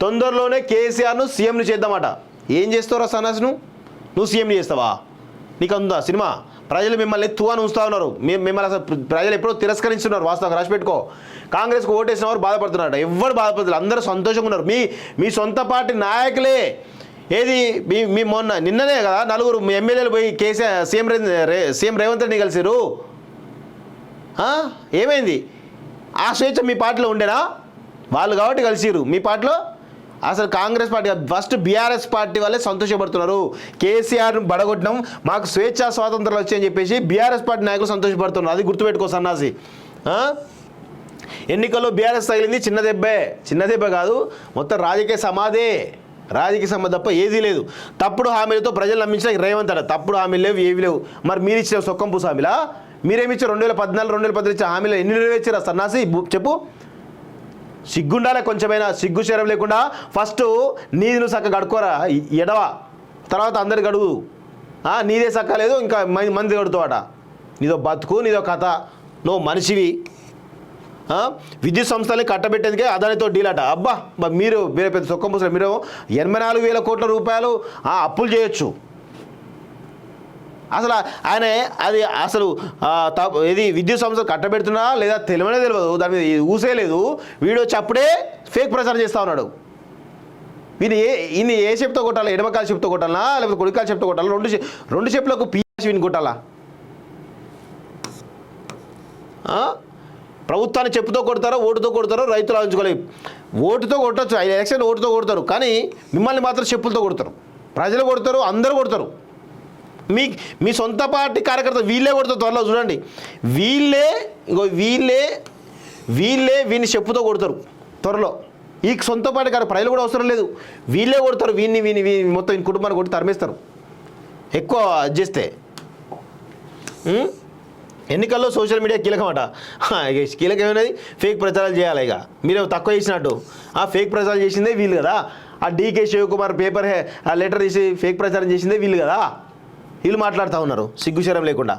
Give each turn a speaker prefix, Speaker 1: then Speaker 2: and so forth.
Speaker 1: తొందరలోనే కేసీఆర్ను సీఎంని చేద్దామట. ఏం చేస్తావురా సన్నాస్ నువ్వు నువ్వు సీఎంని చేస్తావా? నీకు అందుదా సినిమా? ప్రజలు మిమ్మల్ని తూ అని ఉంచుతా ఉన్నారు. మిమ్మల్ని అసలు ప్రజలు ఎప్పుడో తిరస్కరిస్తున్నారు వాస్తవంగా రాసిపెట్టుకో కాంగ్రెస్కు ఓటేసిన వారు బాధపడుతున్నారట. ఎవరు బాధపడుతున్నారు అందరూ సంతోషంగా ఉన్నారు. మీ మీ సొంత పార్టీ నాయకులే. ఏది? మీ మీ మొన్న నిన్ననే కదా నలుగురు మీ ఎమ్మెల్యేలు పోయి కేసీఆర్ సీఎం రే- సీఎం రేవంత్ రెడ్డి కలిసిరు ఏమైంది? ఆ స్వేచ్ఛ మీ పార్టీలో ఉండేనా? వాళ్ళు కాబట్టి కలిసిరు మీ పార్టీలో? అసలు Congress party first BRS party వాళ్ళే సంతోషపడుతున్నారు. కేసీఆర్ను బడగొట్టడం మాకు స్వేచ్ఛ స్వాతంత్రాలు వచ్చాయని చెప్పేసి బీఆర్ఎస్ పార్టీ నాయకులు సంతోషపడుతున్నారు. అది గుర్తుపెట్టుకో సన్నాసి. ఎన్నికల్లో బీఆర్ఎస్ తగిలింది చిన్న దెబ్బే. చిన్న దెబ్బ కాదు మొత్తం రాజకీయ సమాధే. రాజకీయ సమాధి తప్ప ఏదీ లేదు. తప్పుడు హామీలతో ప్రజలు నమ్మించిన రేవంత్ అడ తప్పుడు హామీలు లేవు ఏవి లేవు. మరి మీరు ఇచ్చిన సొక్కంపు హామీలా? మీరేమిచ్చారు రెండు వేల పద్నాలుగు రెండు వేల పద్దెనిమిది హామీలు ఎన్ని నెరవేర్చారా సన్నాసి? చెప్పు. సిగ్గుండాలే కొంచెమైనా సిగ్గు శరం లేకుండా ఫస్ట్ నీది నువ్వు చక్కగా గడుకోరా ఎడవ తర్వాత అందరు గడువు. నీదే సక్కలేదు ఇంకా మంది గడుతావాట. నీదో బతుకు నీదో కథ నువ్వు మనిషివి. విద్యుత్ సంస్థల్ని కట్టబెట్టేందుకే అదానితో డీల్ అట. అబ్బా బా మీరు వేరే పెద్ద సొక్కం పూసలు మీరు ఎనభై నాలుగు వేల కోట్ల రూపాయలు అప్పులు చేయొచ్చు. అసలు ఆయన అది అసలు త- ఇది విద్యుత్ సంస్థ కట్టబెడుతున్నా లేదా తెలియనే తెలియదు దాని మీద ఊసేయలేదు వీడు వచ్చి అప్పుడే ఫేక్ ప్రచారం చేస్తా ఉన్నాడు. వీని ఏ ఇన్ని ఏ చెప్తో కొట్టాలా? ఎడమకాలు చెప్తో కొట్టాలా? లేకపోతే కొడుకాలు చెప్తో కొట్టాలా? రెండు రెండు చెప్పులకు పిఎస్ విని కొట్టాలా? ప్రభుత్వాన్ని చెప్పుతో కొడతారో ఓటుతో కొడతారో రైతులు ఆలోచించుకోలేదు ఓటుతో కొట్టచ్చు ఐదు ఎలక్షన్ ఓటుతో కొడతారు. కానీ మిమ్మల్ని మాత్రం చెప్పులతో కొడతారు. ప్రజలు కొడతారు అందరూ కొడతారు. మీ మీ సొంత పార్టీ కార్యకర్త వీళ్ళే కొడతారు త్వరలో చూడండి. వీళ్ళే ఇంకో వీళ్ళే వీళ్ళే వీని చెప్పుతో కొడతారు త్వరలో. ఈ సొంత పార్టీ కార్య ప్రజలు కూడా అవసరం లేదు. వీళ్ళే కొడతారు వీన్ని వీని వీని మొత్తం ఈ కుటుంబాన్ని కొట్టి తరిమేస్తారు. ఎక్కువ చేస్తే. ఎన్నికల్లో సోషల్ మీడియా కీలకం అట కీలకం ఏమైనది ఫేక్ ప్రచారాలు చేయాలి ఇక. మీరు తక్కువ చేసినట్టు. ఆ ఫేక్ ప్రచారం చేసిందే వీళ్ళు కదా. ఆ డీకే శివకుమార్ పేపర్ ఆ లెటర్ తీసి ఫేక్ ప్రచారం చేసిందే వీళ్ళు కదా. వీళ్ళు మాట్లాడుతూ ఉన్నారు. సిగ్గుశరం లేకుండా.